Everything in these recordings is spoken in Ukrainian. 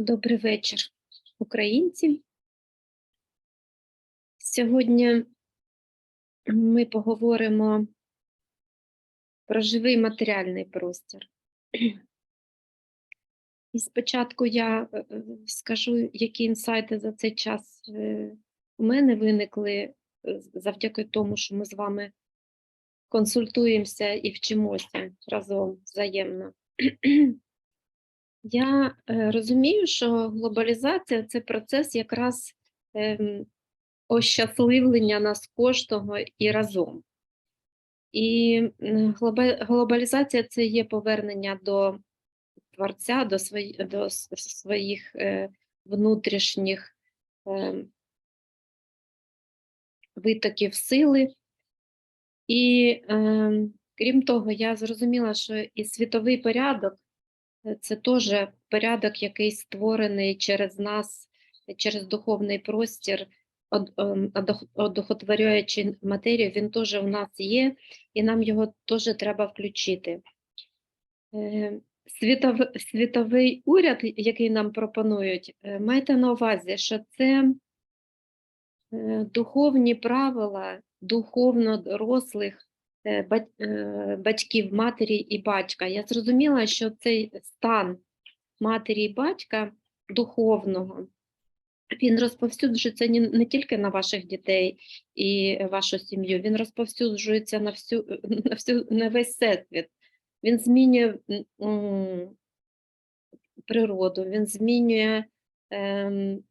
Добрий вечір, українці. Сьогодні ми поговоримо про живий матеріальний простір. І спочатку я е, е, скажу, які інсайти за цей час е, у мене виникли завдяки тому, що ми з вами консультуємося і вчимося разом взаємно. Я е, розумію, що глобалізація це процес якраз ем, ощасливлення нас кожного і разом. І глобалізація це є повернення до творця, до, свої, до своїх е, внутрішніх е, витоків сили. І е, крім того, я зрозуміла, що і світовий порядок Це теж порядок, який створений через нас, е, через духовний простір, ем, одухотворюючи матерію, він теж у нас є, і нам його теж треба включити. Е, Світов, світовий уряд, який нам пропонують, е, майте на увазі, що це е, духовні правила духовно дорослих е, е, батьків, матері і батька. Я зрозуміла, що цей стан матері і батька духовного, він розповсюджується не, тільки на ваших дітей і вашу сім'ю, він розповсюджується на всю, на всю на весь всесвіт. Він змінює природу, він змінює ем,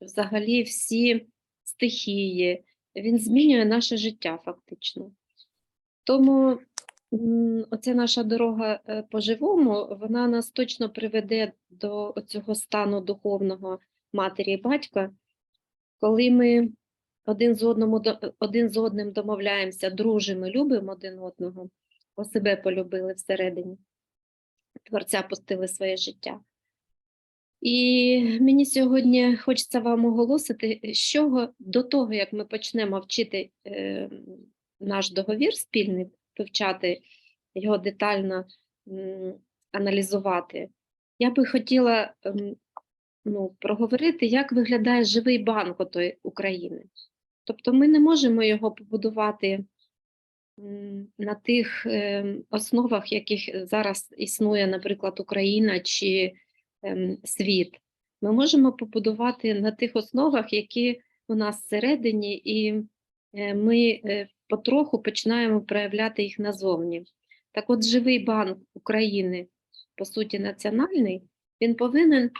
взагалі всі стихії, він змінює наше життя фактично. Тому оця наша дорога е, по-живому, вона нас точно приведе до цього стану духовного матері і батька, коли ми один з, одному, один з одним домовляємося, дружимо, любимо один одного, бо себе полюбили всередині, творця пустили своє життя. І мені сьогодні хочеться вам оголосити, з чого до того, як ми почнемо вчити е, наш договір спільний, вивчати його детально аналізувати, я би хотіла ем, ну, проговорити, як виглядає живий банк отої України. Тобто ми не можемо його побудувати на тих ем, основах, яких зараз існує, наприклад, Україна чи ем, світ. Ми можемо побудувати на тих основах, які у нас всередині, і ми е, потроху починаємо проявляти їх назовні. Так от живий банк України, по суті, національний, він повинен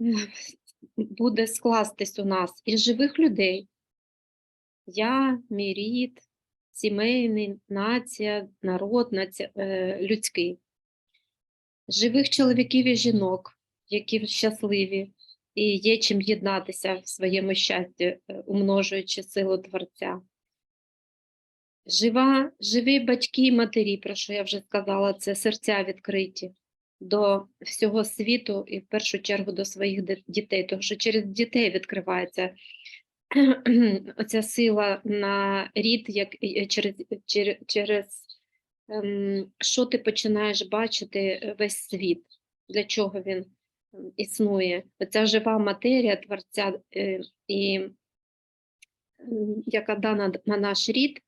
е, буде скластись у нас із живих людей. Я, мій рід, сімейний, нація, народ, нація, е, людський. Живих чоловіків і жінок, які щасливі і є чим єднатися в своєму щасті, е, умножуючи силу Творця. Жива, живі батьки і матері, про що я вже сказала, це серця відкриті до всього світу і в першу чергу до своїх дітей, тому що через дітей відкривається оця сила на рід, як через, через, через ем, що ти починаєш бачити е, весь світ, для чого він існує. Оця жива матерія Творця, е, і, яка дана на наш рід.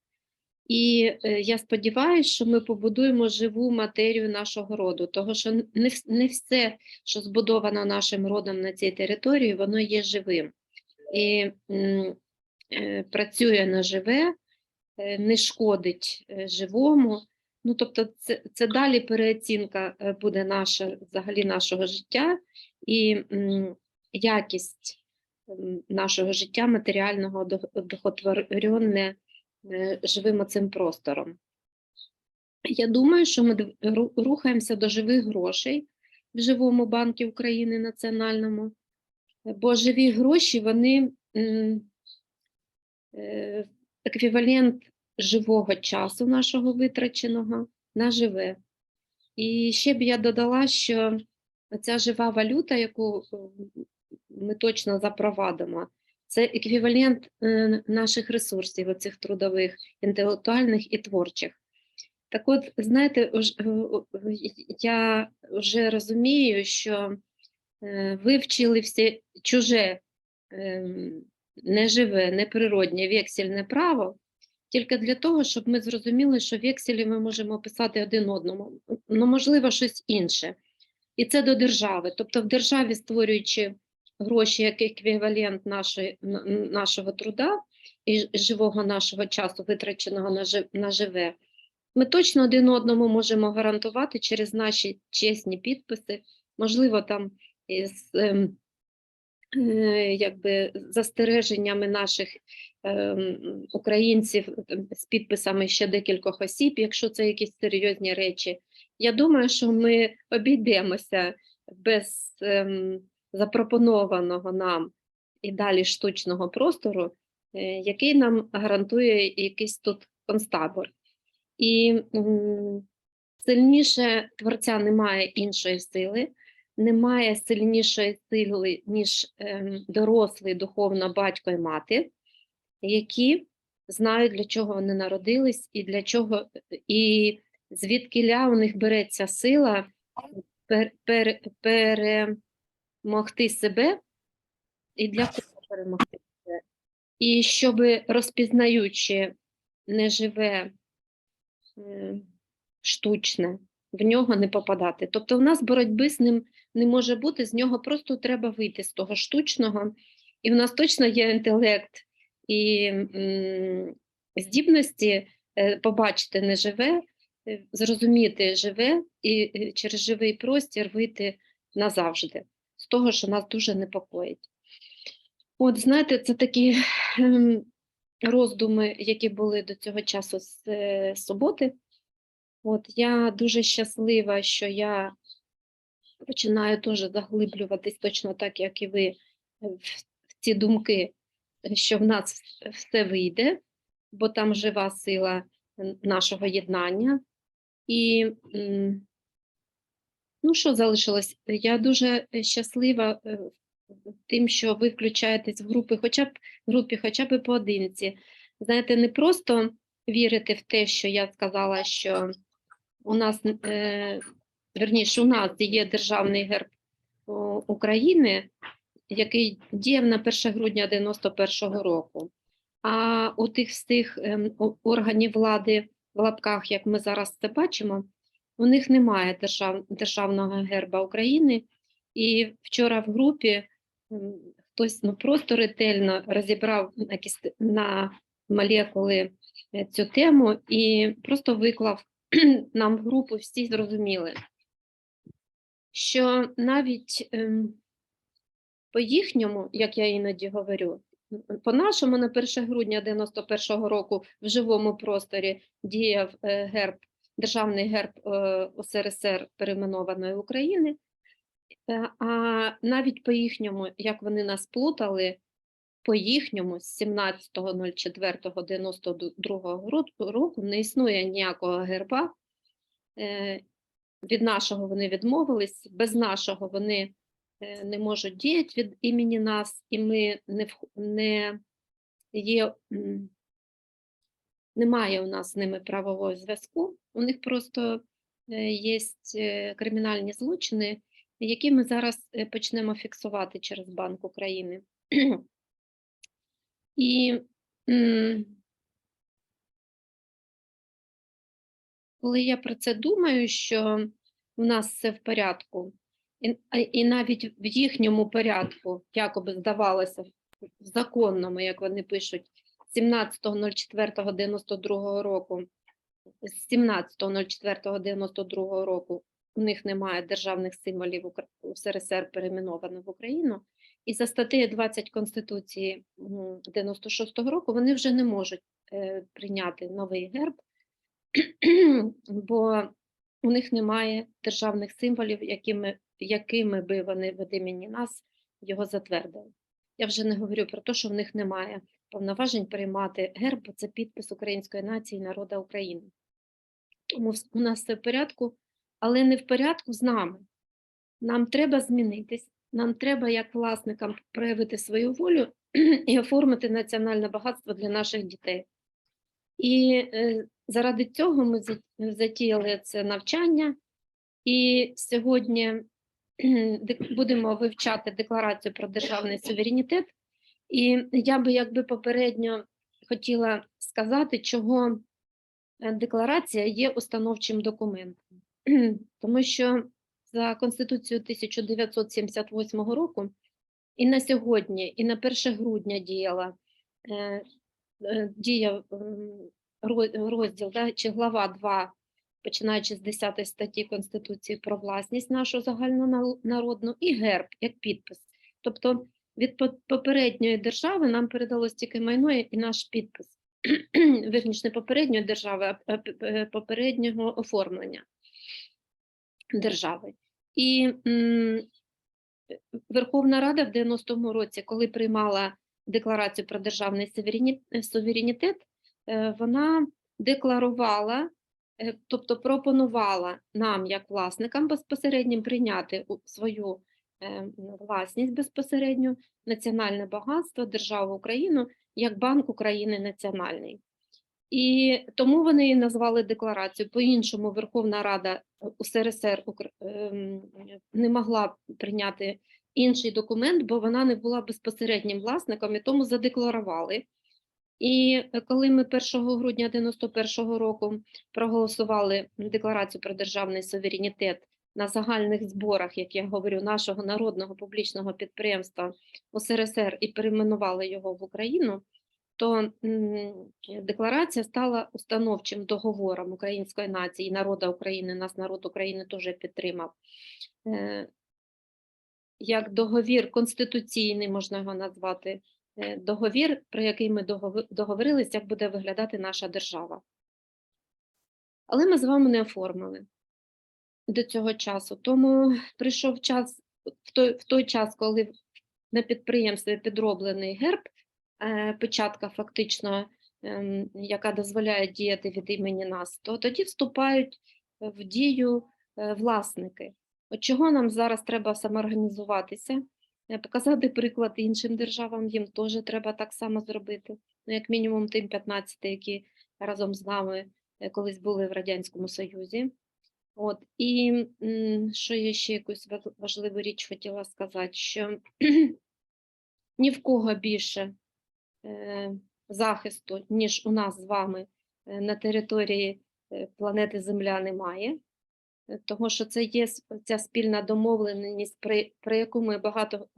І е, я сподіваюся, що ми побудуємо живу матерію нашого роду, того що не, не все, що збудовано нашим родом на цій території, воно є живим. І е, працює на живе, не шкодить живому. Ну, тобто, це, це далі переоцінка е, буде наша, взагалі нашого життя і м, якість нашого життя матеріального одухотворене е, живим оцим простором. Я думаю, що ми рухаємося до живих грошей в живому банку України національному, бо живі гроші вони е, еквівалент живого часу нашого витраченого на живе. І ще б я додала, що ця жива валюта, яку е, ми точно запровадимо, це еквівалент е, наших ресурсів, оцих трудових, інтелектуальних і творчих. Так от, знаєте, е, я вже розумію, що вивчили все чуже, ем, неживе, неприроднє вексільне право, тільки для того, щоб ми зрозуміли, що векселі ми можемо писати один одному, ну, можливо, щось інше. І це до держави. Тобто в державі, створюючи гроші як еквівалент нашої, нашого труда і живого нашого часу, витраченого на, жи- на живе, ми точно один одному можемо гарантувати через наші чесні підписи, можливо, там із ем, якби застереженнями наших ем, українців з підписами ще декількох осіб, якщо це якісь серйозні речі. Я думаю, що ми обійдемося без ем, запропонованого нам і далі штучного простору, е, який нам гарантує якийсь тут концтабор. І сильніше творця немає іншої сили, немає сильнішої сили, ніж ем, дорослий духовно батько і мати, які знають, для чого вони народились, і для чого, і звідкиля у них береться сила пер, пер, перемогти себе, і для кого перемогти себе. І щоб розпізнаючи неживе е, штучне, в нього не попадати. Тобто, в нас боротьби з ним не може бути, з нього просто треба вийти з того штучного, і в нас точно є інтелект і здібності е, побачити неживе, е, зрозуміти живе і е, через живий простір вийти назавжди, з того, що нас дуже непокоїть. От, знаєте, це такі ем, роздуми, які були до цього часу з суботи. От я дуже щаслива, що я починаю теж заглиблюватись точно так, як і ви, е, в ці думки, е, що в нас все вийде, бо там жива сила нашого єднання. І ну, що залишилось? Я дуже е, щаслива тим, що ви включаєтесь в групи, хоча б в групі, хоча б поодинці. Знаєте, не просто вірити в те, що я сказала, що у нас, е, верніше, у нас є державний герб України, який діяв на 1 грудня 91-го року. А у тих всіх ем, органів влади в лапках, як ми зараз це бачимо, у них немає держав, державного герба України. І вчора в групі м, хтось ну, просто ретельно розібрав на, на молекули е, цю тему і просто виклав нам в групу, всі зрозуміли, що навіть ем, по їхньому, як я іноді говорю, по-нашому на 1 грудня 91-го року в живому просторі діяв е, герб, державний герб е, УСРСР перейменованої України. Е, А навіть по їхньому, як вони нас плутали, по їхньому з 17.04.92 ро- року не існує ніякого герба. Е, Від нашого вони відмовились, без нашого вони е, не можуть діяти від імені нас, і ми не, не є, немає у нас з ними правового зв'язку. У них просто є кримінальні злочини, які ми зараз е, почнемо фіксувати через Банк України. І коли я про це думаю, що в нас все в порядку, і, навіть в їхньому порядку, якоби здавалося, в законному, як вони пишуть, 17.04.92 року, з 17.04.92 року у них немає державних символів у СРСР перейменовано в Україну, і за статтею 20 Конституції 96-го року вони вже не можуть е, прийняти новий герб, бо у них немає державних символів, якими, якими би вони від імені нас його затвердили. Я вже не говорю про те, що в них немає повноважень приймати герб, бо це підпис української нації народу України. Тому у нас все в порядку, але не в порядку з нами. Нам треба змінитись, нам треба як власникам проявити свою волю і оформити національне багатство для наших дітей. І е, заради цього ми затіяли це навчання. І сьогодні будемо вивчати декларацію про державний суверенітет. І я би якби попередньо хотіла сказати, чого е, декларація є установчим документом. Тому що за Конституцією 1978 року і на сьогодні, і на 1 грудня діяла е, е, діяв розділ да, чи глава 2, починаючи з 10 статті Конституції про власність нашу загальнонародну, і герб як підпис. Тобто від попередньої держави нам передалось тільки майно і наш підпис. Вірніше, попередньої держави, а попереднього оформлення держави. І Верховна Рада в 90-му році, коли приймала декларацію про державний е, суверенітет, е, вона декларувала, е, тобто пропонувала нам, як власникам безпосереднім, прийняти свою власність безпосередньо, національне багатство, державу Україну як Банк України національний. І тому вони її назвали декларацією. По-іншому Верховна Рада е, УСРСР ем, не могла прийняти інший документ, бо вона не була безпосереднім власником, і тому задекларували. І е, коли ми 1 грудня 91 року проголосували декларацію про державний суверенітет на загальних зборах, як я говорю, нашого народного публічного підприємства УСРСР і перейменували його в Україну, то декларація стала установчим договором української нації, народу України, нас народ України теж підтримав. Е, Як договір конституційний, можна його назвати, е, договір, про який ми договорились, як буде виглядати наша держава. Але ми з вами не оформили до цього часу. Тому прийшов час в той, в той час, коли на підприємстві підроблений герб, е, печатка фактично, ем, яка дозволяє діяти від імені нас, то тоді вступають в дію е, власники. От чого нам зараз треба самоорганізуватися, е, показати приклад іншим державам, їм теж треба так само зробити. Ну, як мінімум тим 15, які разом з нами е, колись були в Радянському Союзі. От, і що я ще якусь важливу річ хотіла сказати, що ні в кого більше е, захисту, ніж у нас з вами е, на території е, планети Земля немає. Е, Тому що це є ця спільна домовленість, при, про яку ми багато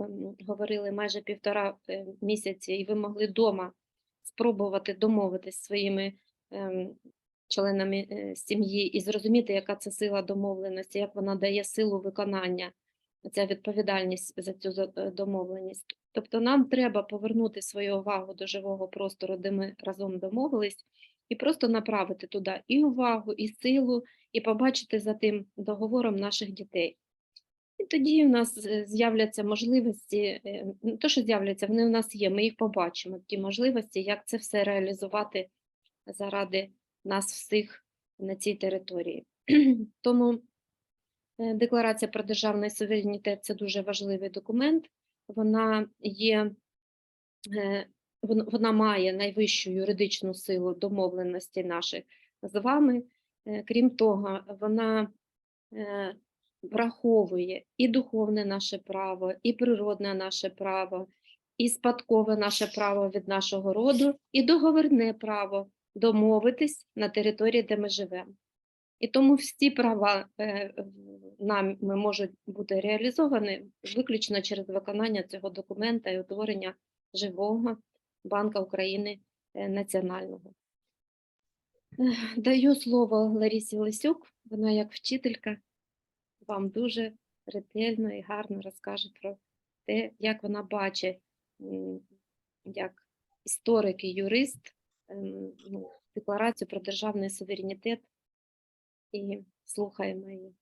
говорили майже півтора е, місяці, і ви могли вдома спробувати домовитись своїми членами е, сім'ї і зрозуміти, яка це сила домовленості, як вона дає силу виконання, ця відповідальність за цю е, домовленість. Тобто нам треба повернути свою увагу до живого простору, де ми разом домовились, і просто направити туди і увагу, і силу, і побачити за тим договором наших дітей. І тоді у нас е, з'являться можливості, не то, що з'являться, вони у нас є, ми їх побачимо, ті можливості, як це все реалізувати заради нас всіх на цій території. Тому е, декларація про державний суверенітет це дуже важливий документ. Вона є, е, вона має найвищу юридичну силу домовленості наших з вами. Е, Крім того, вона е, враховує і духовне наше право, і природне наше право, і спадкове наше право від нашого роду, і договірне право домовитись на території, де ми живемо. І тому всі права нами можуть бути реалізовані виключно через виконання цього документа і утворення живого Банка України е, національного. Даю слово Ларісі Лисюк, вона як вчителька вам дуже ретельно і гарно розкаже про те, як вона бачить, як історик і юрист, ем, ну, декларацію про державний суверенітет і слухаємо її.